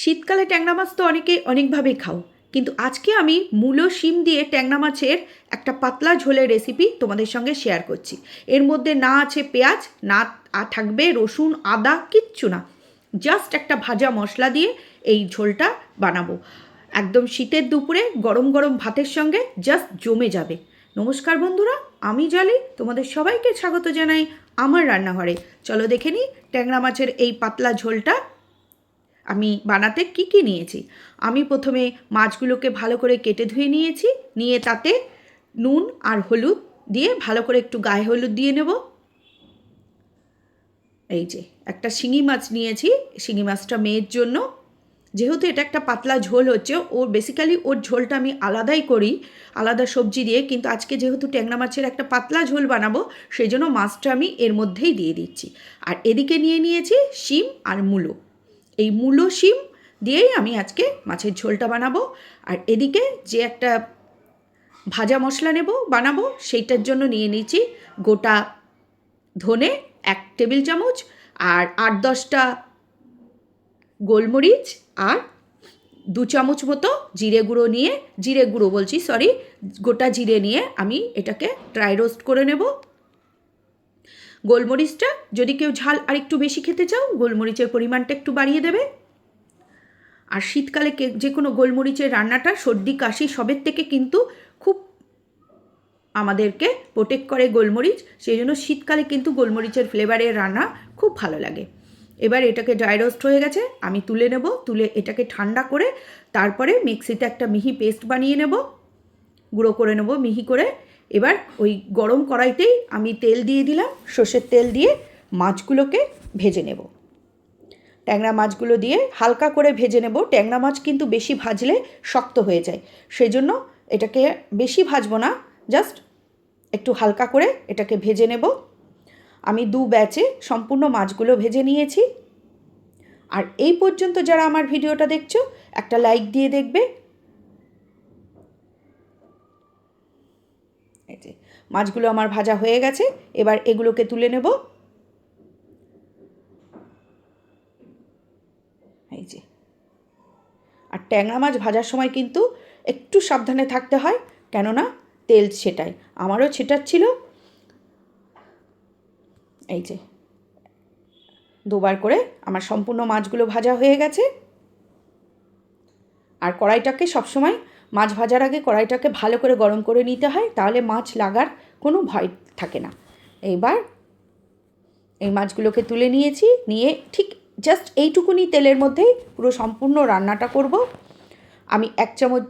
শীতকালে ট্যাংরা মাছ তো অনেকে অনেকভাবেই খাও। কিন্তু আজকে আমি মূলো শিম দিয়ে ট্যাংরা মাছের একটা পাতলা ঝোলের রেসিপি তোমাদের সঙ্গে শেয়ার করছি। এর মধ্যে না আছে পেঁয়াজ, না থাকবে রসুন, আদা, কিচ্ছু না। জাস্ট একটা ভাজা মশলা দিয়ে এই ঝোলটা বানাবো। একদম শীতের দুপুরে গরম গরম ভাতের সঙ্গে জাস্ট জমে যাবে। নমস্কার বন্ধুরা, আমি জলি, তোমাদের সবাইকে স্বাগত জানাই আমার রান্নাঘরে। চলো দেখে নিই ট্যাংরা মাছের এই পাতলা ঝোলটা আমি বানাতে কি কি নিয়েছি? আমি প্রথমে মাছগুলোকে ভালো করে কেটে ধুয়ে নিয়েছি, নিয়ে তাতে নুন আর হলুদ দিয়ে ভালো করে একটু গায়ে হলুদ দিয়ে নেব। এই যে, একটা শিঙি মাছ নিয়েছি, শিঙি মাছটা মেয়ের জন্য। যেহেতু এটা একটা পাতলা ঝোল হচ্ছে ওর বেসিক্যালি ওর ঝোলটা আমি আলাদাই করি, আলাদা সবজি দিয়ে, কিন্তু আজকে যেহেতু ট্যাংরা মাছের একটা পাতলা ঝোল বানাবো, সেই জন্য মাছটা আমি এর মধ্যেই দিয়ে দিচ্ছি। আর এদিকে নিয়ে নিয়েছি শিম আর মূলো। এই মূলো শিম দিয়েই আমি আজকে মাছের ঝোলটা বানাবো। আর এদিকে যে একটা ভাজা মশলা নেব, বানাবো, সেইটার জন্য নিয়ে নিয়েছি গোটা ধনে এক টেবিল চামচ আর আট দশটা গোলমরিচ আর দু চামচ মতো জিরে গুঁড়ো নিয়ে, জিরে গুঁড়ো বলছি সরি গোটা জিরে নিয়ে আমি এটাকে ড্রাই রোস্ট করে নেব। গোলমরিচটা যদি কেউ ঝাল আর একটু বেশি খেতে চাও, গোলমরিচের পরিমাণটা একটু বাড়িয়ে দেবে। আর শীতকালে যে কোনো গোলমরিচের রান্নাটা, সর্দি, কাশি, সবের থেকে কিন্তু খুব আমাদেরকে প্রোটেক্ট করে গোলমরিচ। সেই জন্য শীতকালে কিন্তু গোলমরিচের ফ্লেভারের রান্না খুব ভালো লাগে। এবার এটাকে ড্রাই রোস্ট হয়ে গেছে, আমি তুলে নেব, তুলে এটাকে ঠান্ডা করে তারপরে মিক্সিতে একটা মিহি পেস্ট বানিয়ে নেব, গুঁড়ো করে নেব মিহি করে। এবার ওই গরম কড়াইতেই আমি তেল দিয়ে দিলাম, সর্ষের তেল দিয়ে মাছগুলোকে ভেজে নেব। ট্যাংরা মাছগুলো দিয়ে হালকা করে ভেজে নেব। ট্যাংরা মাছ কিন্তু বেশি ভাজলে শক্ত হয়ে যায়। সেই জন্য এটাকে বেশি ভাজবো না, জাস্ট একটু হালকা করে এটাকে ভেজে নেব। আমি দু ব্যাচে সম্পূর্ণ মাছগুলো ভেজে নিয়েছি। আর এই পর্যন্ত যারা আমার ভিডিওটা দেখছ, একটা লাইক দিয়ে দেখবে এই যে মাছগুলো আমার ভাজা হয়ে গেছে, এবার এগুলোকে তুলে নেব। এই যে। আর ট্যাংরা মাছ ভাজার সময় কিন্তু একটু সাবধানে থাকতে হয়, কেননা তেল ছেটায়। আমারও ছেটাচ্ছিল। এই যে। দুবার করে আমার সম্পূর্ণ মাছগুলো ভাজা হয়ে গেছে। আর কড়াইটাকে সবসময় মাছ ভাজার আগে কড়াইটাকে ভালো করে গরম করে নিতে হয়, তাহলে মাছ লাগার কোনো ভয় থাকে না। এইবার এই মাছগুলোকে তুলে নিয়েছি, নিয়ে ঠিক জাস্ট এইটুকুনি তেলের মধ্যেই পুরো সম্পূর্ণ রান্নাটা করব। আমি এক চামচ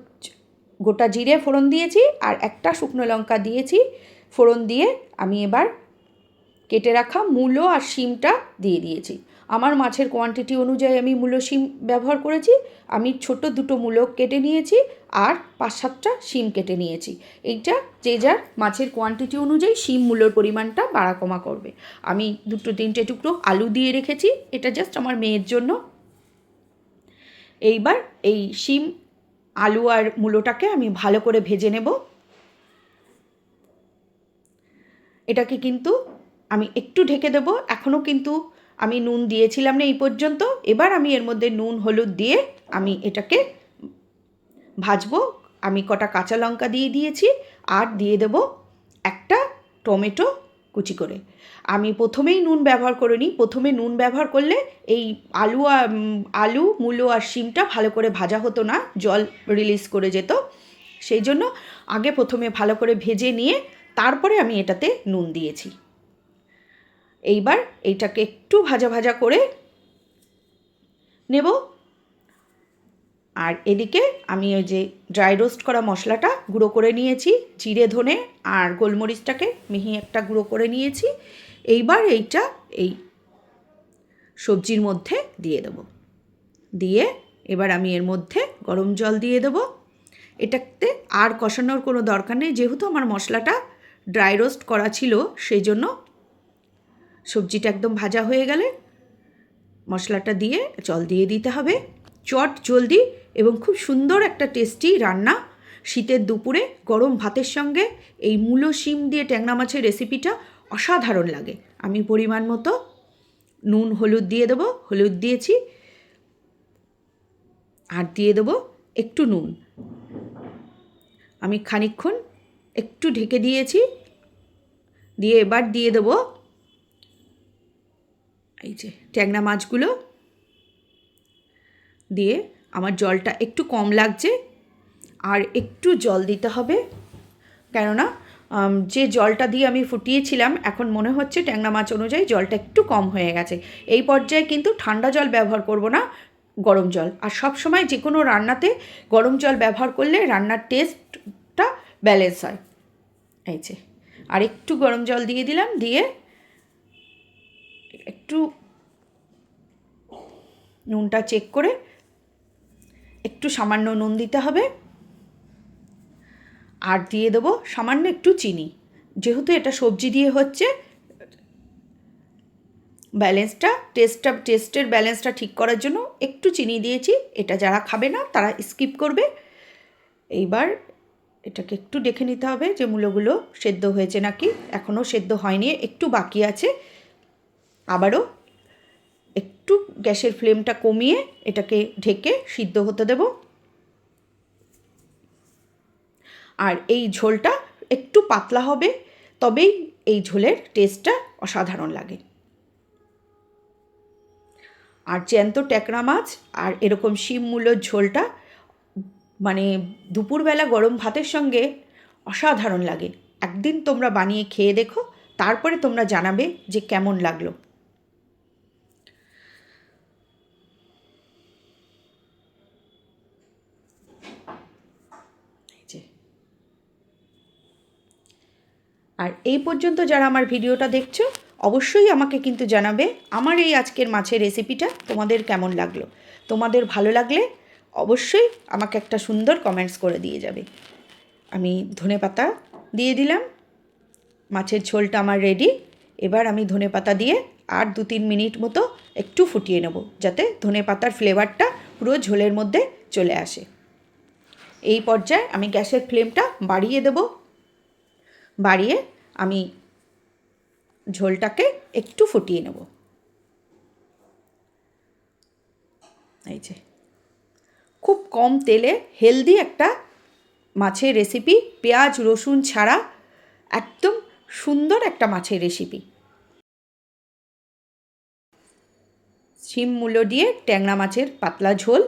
গোটা জিরে ফোড়ন দিয়েছি আর একটা শুকনো লঙ্কা দিয়েছি। ফোড়ন দিয়ে আমি এবার কেটে রাখা মূলো আর শিমটা দিয়ে দিয়েছি। আমার মাছের কোয়ান্টিটি অনুযায়ী আমি মূলো শিম ব্যবহার করেছি, আমি ছোট দুটো মূলো কেটে নিয়েছি আর পাঁচ সাতটা শিম কেটে নিয়েছি। এইটা যে যার মাছের কোয়ান্টিটি অনুযায়ী শিম মূলোর পরিমাণটা বাড়া কমা করবে। আমি দুটো তিনটে টুকরো আলু দিয়ে রেখেছি, এটা জাস্ট আমার মেয়ের জন্য। এইবার এই শিম, আলু আর মূলোটাকে আমি ভালো করে ভেজে নেব। এটাকে কিন্তু আমি একটু ঢেকে দেবো এখনও কিন্তু আমি নুন দিয়েছিলাম না এই পর্যন্ত। এবার আমি এর মধ্যে নুন, হলুদ দিয়ে আমি এটাকে ভাজবো। আমি কটা কাঁচা লঙ্কা দিয়ে দিয়েছি আর দিয়ে দেব একটা টমেটো কুচি করে। আমি প্রথমেই নুন ব্যবহার করিনি। প্রথমে নুন ব্যবহার করলে এই আলু আলু, মূলো আর শিমটা ভালো করে ভাজা হতো না, জল রিলিজ করে যেত। সেই জন্য আগে প্রথমে ভালো করে ভেজে নিয়ে তারপরে আমি এটাতে নুন দিয়েছি। এইবার এইটাকে একটু ভাজা ভাজা করে নেব। আর এদিকে আমি ওই যে ড্রাই রোস্ট করা মশলাটা গুঁড়ো করে নিয়েছি, জিরে, ধনে আর গোলমরিচটাকে মিহি একটা গুঁড়ো করে নিয়েছি। এইবার এইটা এই সবজির মধ্যে দিয়ে দেবো। দিয়ে এবার আমি এর মধ্যে গরম জল দিয়ে দেবো। এটাতে আর কষানোর কোনো দরকার নেই, যেহেতু আমার মশলাটা ড্রাই রোস্ট করা ছিল, সেই জন্য সবজিটা একদম ভাজা হয়ে গেলে মশলাটা দিয়ে জল দিয়ে দিতে হবে। চট জলদি এবং খুব সুন্দর একটা টেস্টি রান্না। শীতের দুপুরে গরম ভাতের সঙ্গে এই মূলো শিম দিয়ে ট্যাংরা মাছের রেসিপিটা অসাধারণ লাগে। আমি পরিমাণ মতো নুন, হলুদ দিয়ে দেবো, হলুদ দিয়েছি। আর দিয়ে দেবো একটু নুন। আমি খানিক্ষণ একটু ঢেকে দিয়েছি। দিয়ে এবার দিয়ে দেবো এই যে ট্যাংরা মাছগুলো দিয়ে আমার জলটা একটু কম লাগছে আর একটু জল দিতে হবে। কেননা যে জলটা দিয়ে আমি ফুটিয়েছিলাম, এখন মনে হচ্ছে ট্যাংরা মাছ অনুযায়ী জলটা একটু কম হয়ে গেছে। এই পর্যায়ে কিন্তু ঠান্ডা জল ব্যবহার করব না, গরম জল। আর সব সময় যে কোনো রান্নাতে গরম জল ব্যবহার করলে রান্নার টেস্টটা ব্যালেন্স হয়। এই যে, আর একটু গরম জল দিয়ে দিলাম, দিয়ে একটু নুনটা চেক করে একটু সামান্য নুন দিতে হবে। আর দিয়ে দেবো সামান্য একটু চিনি। যেহেতু এটা সবজি দিয়ে হচ্ছে, ব্যালেন্সটা, টেস্টটা, টেস্টের ব্যালেন্সটা ঠিক করার জন্য একটু চিনি দিয়েছি। এটা যারা খাবে না, তারা স্কিপ করবে। এইবার এটাকে একটু দেখে নিতে হবে যে মূলোগুলো সেদ্ধ হয়েছে নাকি। এখনও সেদ্ধ হয়নি, একটু বাকি আছে। আবারও একটু গ্যাসের ফ্লেমটা কমিয়ে এটাকে ঢেকে সিদ্ধ হতে দেব। আর এই ঝোলটা একটু পাতলা হবে, তবেই এই ঝোলের টেস্টটা অসাধারণ লাগে। আর জ্যান্ত ট্যাকরা মাছ আর এরকম শিম মূলোর ঝোলটা মানে দুপুরবেলা গরম ভাতের সঙ্গে অসাধারণ লাগে। একদিন তোমরা বানিয়ে খেয়ে দেখো, তারপরে তোমরা জানাবে যে কেমন লাগল এই যে আর এই পর্যন্ত যারা আমার ভিডিওটা দেখছ, অবশ্যই আমাকে কিন্তু জানাবে আমার এই আজকের মাছের রেসিপিটা তোমাদের কেমন লাগল। তোমাদের ভালো লাগলে অবশ্যই আমাকে একটা সুন্দর কমেন্টস করে দিয়ে যাবে। আমি ধনে পাতা দিয়ে দিলাম, মাছের ঝোলটা আমার রেডি এবার আমি ধনে পাতা দিয়ে আর দু তিন মিনিট মতো একটু ফুটিয়ে নেব, যাতে ধনে পাতার ফ্লেভারটা পুরো ঝোলের মধ্যে চলে আসে। এই পর্যায়ে আমি গ্যাসের ফ্লেমটা বাড়িয়ে দেব। বাড়িয়ে আমি ঝোলটাকে একটু ফুটিয়ে নেব। এই যে। খুব কম তেলে হেলদি একটা মাছের রেসিপি, পেঁয়াজ, রসুন ছাড়া একদম সুন্দর একটা মাছের রেসিপি। শিম মূলো দিয়ে ট্যাংরা মাছের পাতলা ঝোল।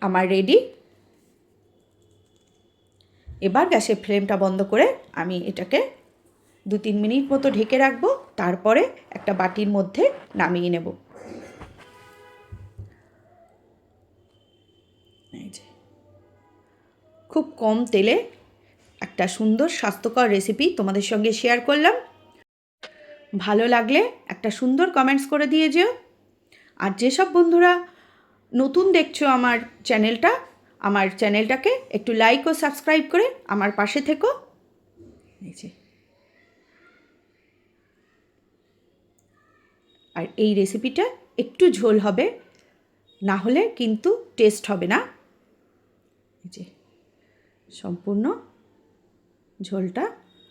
আমার রেডি। এবার গ্যাসের ফ্লেমটা বন্ধ করে আমি এটাকে দু তিন মিনিট মতো ঢেকে রাখব, তারপরে একটা বাটির মধ্যে নামিয়ে নেব। খুব কম তেলে একটা সুন্দর স্বাস্থ্যকর রেসিপি তোমাদের সঙ্গে শেয়ার করলাম। ভালো লাগলে একটা সুন্দর কমেন্টস করে দিয়ে যেও। আর যেসব বন্ধুরা নতুন দেখছ আমার চ্যানেলটা আমার চ্যানেলটাকে একটু লাইক ও সাবস্ক্রাইব করে আমার পাশে থেকো। আর এই রেসিপিটা একটু ঝোল হবে, না হলে কিন্তু টেস্ট হবে না। যে। সম্পূর্ণ ঝোলটা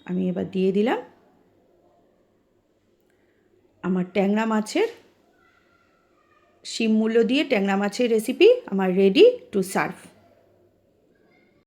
আমি এবার দিয়ে দিলাম। আমার ট্যাংরা মাছের শিম মূল্য দিয়ে ট্যাংরা মাছের রেসিপি আমার রেডি টু সার্ভ